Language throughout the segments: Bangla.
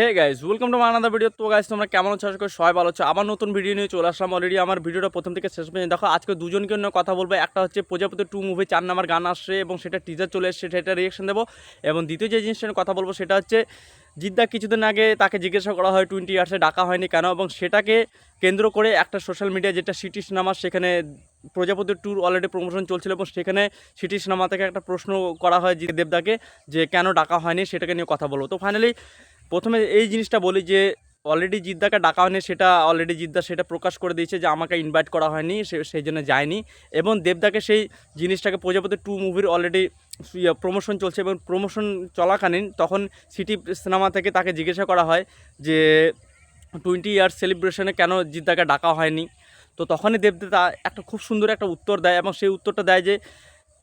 Hey guys welcome to another video তো গাইজ তোমরা কেমন আছো? আশা করি সবাই ভালো আছো। আবার নতুন ভিডিও নিয়ে চলে আসলাম অলরেডি আমার ভিডিওটা প্রথম থেকে শেষ পর্যন্ত দেখো। আজকে দুজনকে নিয়ে কথা বলব। একটা হচ্ছে প্রজাপতি টু মুভি চার নাম্বার গান আসছে এবং সেটা টিজার চলে এসছে, সেটা রিয়েকশন দেবো। এবং দ্বিতীয় যে জিনিসটা নিয়ে কথা বলব, সেটা হচ্ছে জিদ্দা কিছুদিন আগে তাকে জিজ্ঞাসা করা হয় টোয়েন্টি ইয়ার্সে ডাকা হয়নি কেন? এবং সেটাকে কেন্দ্র করে একটা সোশ্যাল মিডিয়া যেটা সিটি সিনেমা সেখানে প্রজাপতি ট্যুর অলরেডি প্রমোশন চলছিল এবং সেখানে সিটি সিনেমা থেকে একটা প্রশ্ন করা হয় জিৎ দেবদাকে যে কেন ডাকা হয়নি, সেটাকে নিয়ে কথা বলব। তো ফাইনালি প্রথমে এই জিনিসটা বলি যে অলরেডি জিদ্দাকে ডাকা হয়নি, সেটা অলরেডি জিদ্দা সেটা প্রকাশ করে দিয়েছে যে, আমাকে ইনভাইট করা হয়নি, সে, সেই জন্য যায়নি। এবং দেবদাকে সেই জিনিসটাকে প্রজাপতি টু মুভির অলরেডি প্রমোশন চলছে এবং প্রমোশন চলাকালীন তখন সিটি সিনেমা থেকে তাকে জিজ্ঞাসা করা হয় যে টোয়েন্টি ইয়ার্স সেলিব্রেশনে কেন জিদ্দাকে ডাকা হয়নি? তো তখনই দেবদা একটা খুব সুন্দর একটা উত্তর দেয় এবং সেই উত্তরটা দেয় যে,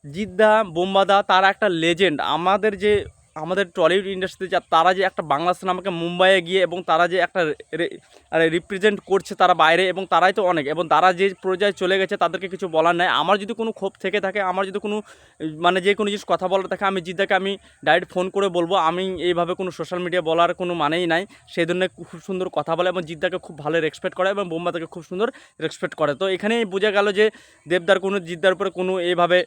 জিদ্দা, বোম্বাদা তারা একটা লেজেন্ড আমাদের যে আমাদের টলিউড ইন্ডাস্ট্রিতে যা, তারা যে একটা বাংলা সিনেমাকে মুম্বাইয়ে গিয়ে এবং তারা যে একটা রিপ্রেজেন্ট করছে তারা বাইরে এবং তারাই তো অনেক এবং তারা যে পর্যায়ে চলে গেছে তাদেরকে কিছু বলার নাই। আমার যদি কোনো ক্ষোভ থেকে থাকে, আমার যদি কোনো মানে যে কোনো জিনিস কথা বলার থাকে, আমি জিদ্দাকে আমি ডাইরেক্ট ফোন করে বলব। আমি এইভাবে কোনো সোশ্যাল মিডিয়া বলার কোনো মানেই নাই। সেই জন্য খুব সুন্দর কথা বলে এবং জিদ্দাকে খুব ভালো রেসপেক্ট করে এবং বোম্বাদাকে খুব সুন্দর রেসপেক্ট করে। তো এখানেই বোঝা গেল যে দেবদার কোনো, জিদ্দার উপরে কোনো এইভাবে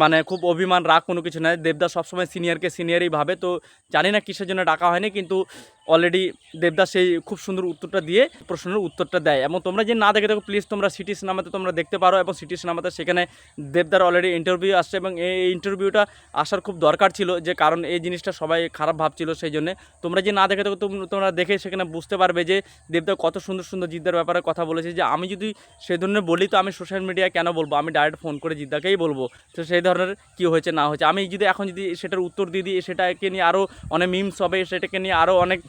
মানে খুব অভিমান, রাগ কোনো কিছু নয় দেবদাস সবসময় সিনিয়রকে সিনিয়রই ভাবে। তো জানি না কিসের জন্য ডাকা হয়নি, কিন্তু অলরেডি দেবদাস সেই খুব সুন্দর উত্তরটা দিয়ে প্রশ্নের উত্তরটা দেয়। এবং তোমরা যে না দেখে দেখো প্লিজ তোমরা সিটি সিনেমাতে তোমরা দেখতে পারো এবং সিটি সিনেমাতে সেখানে দেবদার অলরেডি ইন্টারভিউ আসছে এবং এই ইন্টারভিউটা আসার খুব দরকার ছিল যে কারণ এই জিনিসটা সবাই খারাপ ভাবছিল সেই জন্য। তোমরা যে না দেখে দেখো তোম- তোমরা দেখে সেখানে বুঝতে পারবে যে দেবদা কত সুন্দর সুন্দর জিদ্দার ব্যাপারে কথা বলেছে। যে আমি যদি সেই ধরনের বলি, তো আমি সোশ্যাল মিডিয়ায় কেন বলব? আমি ডাইরেক্ট ফোন করে জিদ্দাকেই বলব। তো সেই ধরনের কী হয়েছে, না হয়েছে? আমি যদি এখন যদি সেটার উত্তর দিয়ে দিই, সেটাকে নিয়ে আরও অনেক মিমস হবে সেটাকে নিয়ে আরও অনেক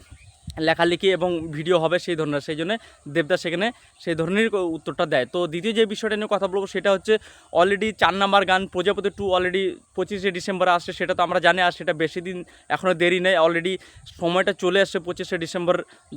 লেখালেখি এবং ভিডিও হবে সেই ধরনের, সেই জন্য দেবদাস সেখানে সেই ধরনের উত্তরটা দেয়। তো দ্বিতীয় যে বিষয়টা নিয়ে কথা বলব সেটা হচ্ছে অলরেডি চার নাম্বার গান প্রজাপতি টু অলরেডি পঁচিশে ডিসেম্বরে আসছে, সেটা তো আমরা জানি, আর সেটা বেশি দিন এখনও দেরি নেই। অলরেডি সময়টা চলে আসছে পঁচিশে ডিসেম্বর,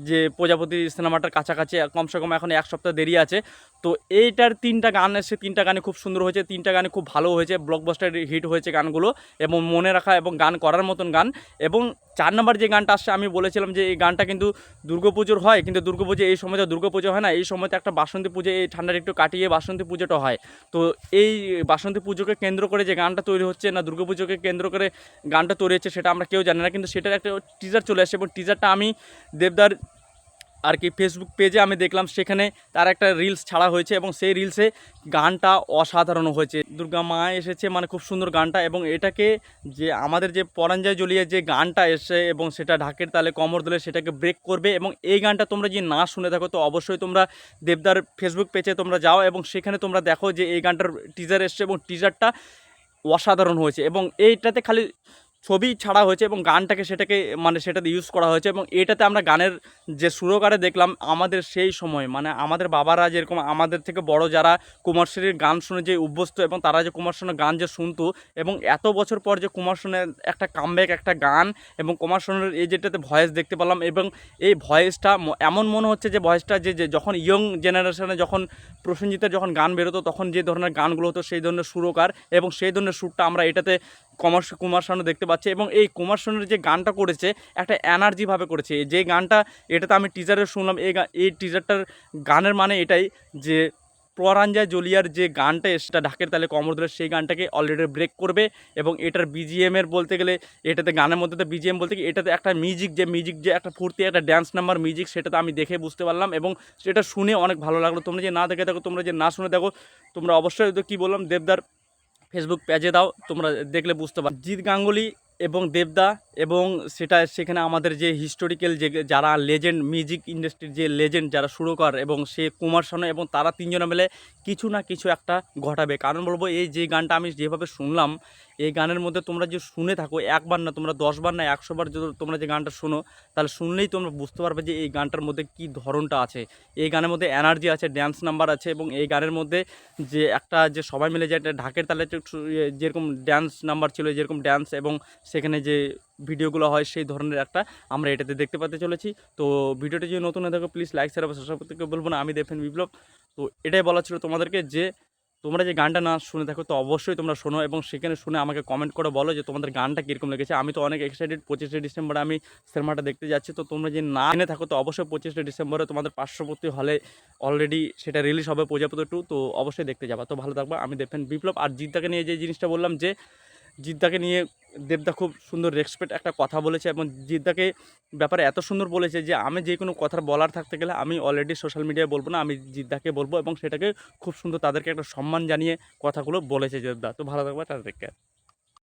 যে প্রজাপতি সিনেমাটার কাছাকাছি কমসে কম এখন এক সপ্তাহ দেরি আছে। তো এইটার তিনটা গান এসে, তিনটা গানে খুব সুন্দর হয়েছে, তিনটা গানে খুব ভালো হয়েছে ব্লকবাস্টার হিট হয়েছে গানগুলো, এবং মনে রাখা এবং গান করার মতন গান। এবং চার নম্বর যে গানটা আসছে, আমি বলেছিলাম যে এই গানটা কিন্তু দুর্গাপুজোর হয়, কিন্তু দুর্গাপুজো এই সময়তে দুর্গাপুজো হয় না, এই সময়তে একটা বাসন্তী পুজো, এই ঠান্ডার একটু কাটিয়ে বাসন্তী পুজোটা হয়। তো এই বাসন্তী পুজোকে কেন্দ্র করে যে গানটা তৈরি হচ্ছে না দুর্গাপুজোকে কেন্দ্র করে গানটা তৈরি হচ্ছে সেটা আমরা কেউ জানি না, কিন্তু সেটার একটা টিজার চলে আসছে এবং টিজারটা আমি দেবদার আর কি ফেসবুক পেজে আমি দেখলাম সেখানে তার একটা রিলস ছাড়া হয়েছে এবং সেই রিলসে গানটা অসাধারণ হয়েছে। দুর্গা মা এসেছে মানে খুব সুন্দর গানটা এবং এটাকে যে আমাদের যে পরাঞ্জয় জ্বলিয়ে যে গানটা এসে এবং সেটা ঢাকের তালে কমর দলে সেটাকে ব্রেক করবে এবং এই গানটা তোমরা যদি না শুনে থাকো তো অবশ্যই তোমরা দেবদার ফেসবুক পেজে তোমরা যাও এবং সেখানে তোমরা দেখো যে এই গানটার টিজার এসছে এবং টিজারটা অসাধারণ হয়েছে এবং এইটাতে খালি ছবি ছাড়া হয়েছে এবং গানটাকে সেটাকে মানে সেটাতে ইউজ করা হয়েছে এবং এটাতে আমরা গানের যে সুরকারে দেখলাম, আমাদের সেই সময় মানে আমাদের বাবারা যেরকম আমাদের থেকে বড় যারা কুমার শানুর গান শুনে যে অভ্যস্ত এবং তারা যে কুমার শানুর গান যে শুনতো এবং এত বছর পর যে কুমার শানুর একটা কামব্যাক একটা গান এবং কুমার শানুর এই যেটাতে ভয়েস দেখতে পেলাম এবং এই ভয়েসটা এমন মনে হচ্ছে যে ভয়েসটা যে যে যখন ইয়ং জেনারেশনে যখন প্রসেনজিতের যখন গান বেরোতো তখন যে ধরনের গানগুলো হতো সেই ধরনের সুরকার এবং সেই ধরনের সুরটা আমরা এটাতে কুমার কুমার শানু দেখতে পাচ্ছি এবং এই কুমার শানুর যে গানটা করেছে, একটা এনার্জিভাবে করেছে। যে গানটা, এটাতে আমি টিজারে শুনলাম, এই এই টিজারটার গানের মানে এটাই যে পরাঞ্জা জলিয়ার যে গানটা সেটা ঢাকের তালে কমর ধরে, সেই গানটাকে অলরেডি ব্রেক করবে এবং এটার বিজিএমের বলতে গেলে, এটাতে গানের মধ্যে তো বিজিএম বলতে কি, এটাতে একটা মিউজিক যে মিউজিক যে একটা ফুর্তি, একটা ড্যান্স নাম্বার মিউজিক সেটা তো আমি দেখে বুঝতে পারলাম এবং সেটা শুনে অনেক ভালো লাগল। তোমরা যে না দেখে দেখো তোমরা যে না শুনে দেখো তোমরা অবশ্যই তো কী বললাম, দেবদার ফেসবুক পেজে দাও তোমরা দেখলে বুঝতে পারো জিৎ গাঙ্গুলি এবং দেবদা এবং সেটা সেখানে আমাদের যে হিস্টোরিক্যাল যে যারা লেজেন্ড মিউজিক ইন্ডাস্ট্রির যে লেজেন্ড যারা সুরকার এবং সে কুমার শানু এবং তারা তিনজনে মিলে কিছু না কিছু একটা ঘটাবে। কারণ বলব, এই যে গানটা আমি যেভাবে শুনলাম, এই গানের মধ্যে তোমরা যে শুনে থাকো, একবার না, তোমরা দশবার না, একশোবার যদি তোমরা যে গানটা শোনো, তাহলে শুনলেই তোমরা বুঝতে পারবে যে এই গানটার মধ্যে কী ধরনটা আছে। এই গানের মধ্যে এনার্জি আছে ড্যান্স নাম্বার আছে এবং এই গানের মধ্যে যে একটা যে সবাই মিলে যে একটা ঢাকের তালে যেরকম ড্যান্স নাম্বার ছিল, যেরকম ড্যান্স এবং সেখানে যে ভিডিওগুলো হয় সেই ধরনের একটা আমরা এটাতে দেখতে পেতে চলেছি। তো ভিডিওটি যদি নতুন হয়ে থাকো প্লিজ লাইক শেয়ার সাবস্ক্রাইব করতে কেউ বলব না। আমি দেখেন বিপ্লব তো এটাই বলা ছিল তোমাদেরকে যে, তোমরা যে গানটা না শুনে থাকো, তো অবশ্যই তোমরা শোনো এবং সেখানে শুনে আমাকে কমেন্ট করে বলো যে, তোমাদের গানটা কীরকম লেগেছে। আমি তো অনেক এক্সাইটেড পঁচিশে ডিসেম্বরে আমি সিনেমাটা দেখতে যাচ্ছি। তো তোমরা যে না এনে থাকো, তো অবশ্যই পঁচিশে ডিসেম্বরে তোমাদের পার্শ্ববর্তী হলে অলরেডি সেটা রিলিজ হবে প্রজাপতি টু তো অবশ্যই দেখতে যাবা। তো ভালো থাকবা। আমি দেখবেন বিপ্লব আর জিদ্দাকে নিয়ে যে জিনিসটা বললাম যে জিদ্দাকে নিয়ে দেবদা খুব সুন্দর রেসপেক্ট একটা কথা বলেছে এবং জিদ্দাকে ব্যাপারে এত সুন্দর বলেছে যে আমি যে কোনো কথা বলার থাকতে গেলে আমি অলরেডি সোশ্যাল মিডিয়ায় বলব না, আমি জিদ্দাকে বলব এবং সেটাকে খুব সুন্দর তাদেরকে একটা সম্মান জানিয়ে কথাগুলো বলেছে দেবদা। তো ভালো থাকবে তাদেরকে